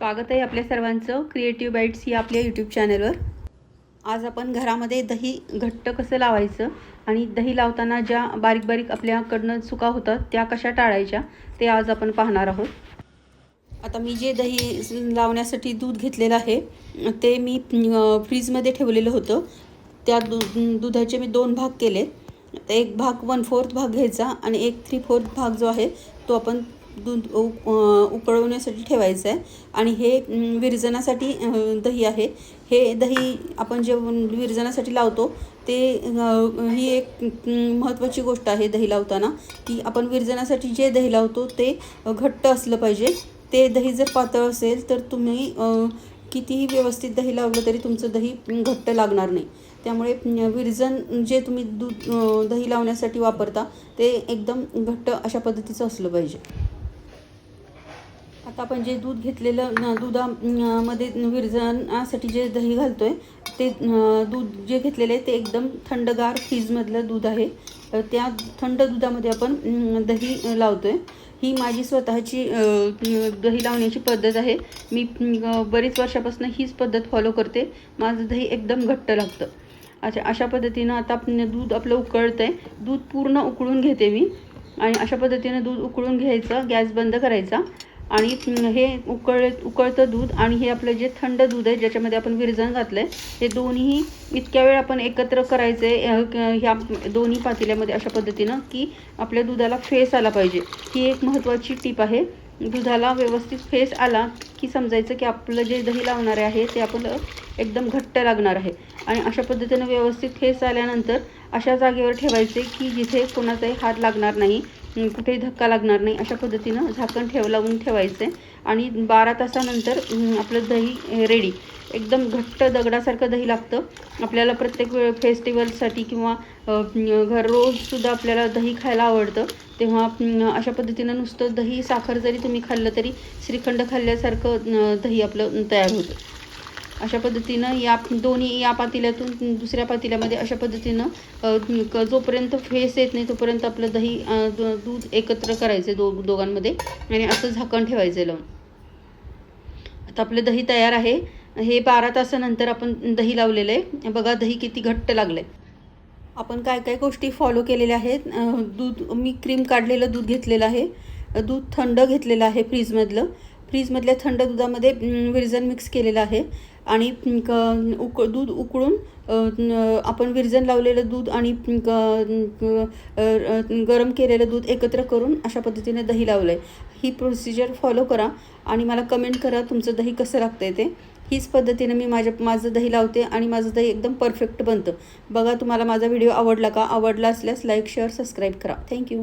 स्वागत आहे आपल्या सर्वांचं. क्रिएटिव्ह बाईट्स या आपल्या यूट्यूब चॅनलवर आज आपण घरामध्ये दही घट्ट कसं लावायचं आणि दही लावताना ज्या बारीक बारीक आपल्याकडनं चुका होतात त्या कशा टाळायच्या ते आज आपण पाहणार आहोत. आता मी जे दही लावण्यासाठी दूध घेतलेलं आहे ते मी फ्रीजमध्ये ठेवलेलं होतं. त्या दु दुधाचे मी दोन भाग केले. एक भाग वन फोर्थ भाग घ्यायचा आणि एक थ्री फोर्थ भाग जो आहे तो आपण दूध उ उकळवण्यासाठी ठेवायचं आहे. आणि हे विरजनासाठी दही आहे. हे दही आपण जे विरजनासाठी लावतो ते ही एक महत्त्वाची गोष्ट आहे दही लावताना की आपण विरजनासाठी जे दही लावतो ते घट्ट असलं पाहिजे. ते दही जर पातळ असेल तर तुम्ही कितीही व्यवस्थित दही लावलं तरी तुमचं दही घट्ट लागणार नाही. त्यामुळे विरजन जे तुम्ही दूध दही लावण्यासाठी वापरता ते एकदम घट्ट अशा पद्धतीचं असलं पाहिजे. आता आपण जे दूध घेतलेलं न- दुधा विरजनासाठी जे दही घालतो आहे ते दूध जे घेतलेलं आहे ते एकदम थंडगार फ्रीजमधलं दूध आहे. त्या थंड दुधामध्ये आपण दही लावतो आहे ही माझी स्वतःची दही लावण्याची पद्धत आहे. मी बरीच वर्षापासून हीच पद्धत फॉलो करते. माझं दही एकदम घट्ट लागतं. अच्छा अशा पद्धतीनं आता आपण दूध आपलं उकळतं आहे दूध पूर्ण उकळून घेते मी. आणि अशा पद्धतीनं दूध उकळून घ्यायचं गॅस बंद करायचा. आणि हे उकळ उकळतं दूध आणि हे आपलं जे थंड दूध आहे ज्याच्यामध्ये आपण विरजण घातलं आहे हे दोन्ही इतक्या वेळ आपण एकत्र करायचं आहे ह्या दोन्ही पातेल्यामध्ये अशा पद्धतीनं की आपल्या दुधाला फेस आला पाहिजे. ही एक महत्त्वाची टीप आहे. दुधाला व्यवस्थित फेस आला की समजायचं की आपलं जे दही लावणारे आहे ते आपलं एकदम घट्ट लागणार आहे. आणि अशा पद्धतीनं व्यवस्थित फेस आल्यानंतर अशा जागेवर ठेवायचे की जिथे कोणाचाही हात लागणार नाही कुठेही धक्का लागणार नाही. अशा पद्धतीनं झाकण ठेव लावून ठेवायचं. आहे आणि बारा तासानंतर आपलं दही रेडी एकदम घट्ट दगडासारखं दही लागतं. आपल्याला प्रत्येक वेळ फेस्टिवलसाठी किंवा घर रोजसुद्धा आपल्याला दही खायला आवडतं. तेव्हा अशा पद्धतीनं नुसतं दही साखर जरी तुम्ही खाल्लं तरी श्रीखंड खाल्ल्यासारखं दही आपलं तयार होतं. अशा पद्धतीनं या दोन्ही या पातेल्यातून दुसऱ्या पातेल्यामध्ये अशा पद्धतीनं जोपर्यंत फेस येत नाही तोपर्यंत आपलं दही दूध एकत्र करायचं दो दोघांमध्ये आणि असं झाकण ठेवायचं. लावून आता आपलं दही तयार आहे. हे बारा तासानंतर आपण दही लावलेलं आहे. बघा दही किती घट्ट लागलं आहे आपण काय काय गोष्टी फॉलो केलेल्या आहेत. दूध मी क्रीम काढलेलं दूध घेतलेलं आहे. दूध थंड घेतलेलं आहे फ्रीजमधलं फ्रीजमधल्या थंड दुधामध्ये अं, विरजन मिक्स केलेलं आहे. आणि क उक दूध उकळून आपण विरजन लावलेलं दूध आणि क- गरम केलेलं दूध एकत्र करून अशा पद्धतीने दही लावलं आहे ही प्रोसिजर फॉलो करा आणि मला कमेंट करा तुमचं दही कसं लागतं आहे ते. हीच पद्धतीने मी माझ्या माझं दही लावते आणि माझं दही एकदम परफेक्ट बनतं. बघा तुम्हाला माझा व्हिडिओ आवडला का? आवडला असल्यास लाईक शेअर सबस्क्राईब करा. Thank you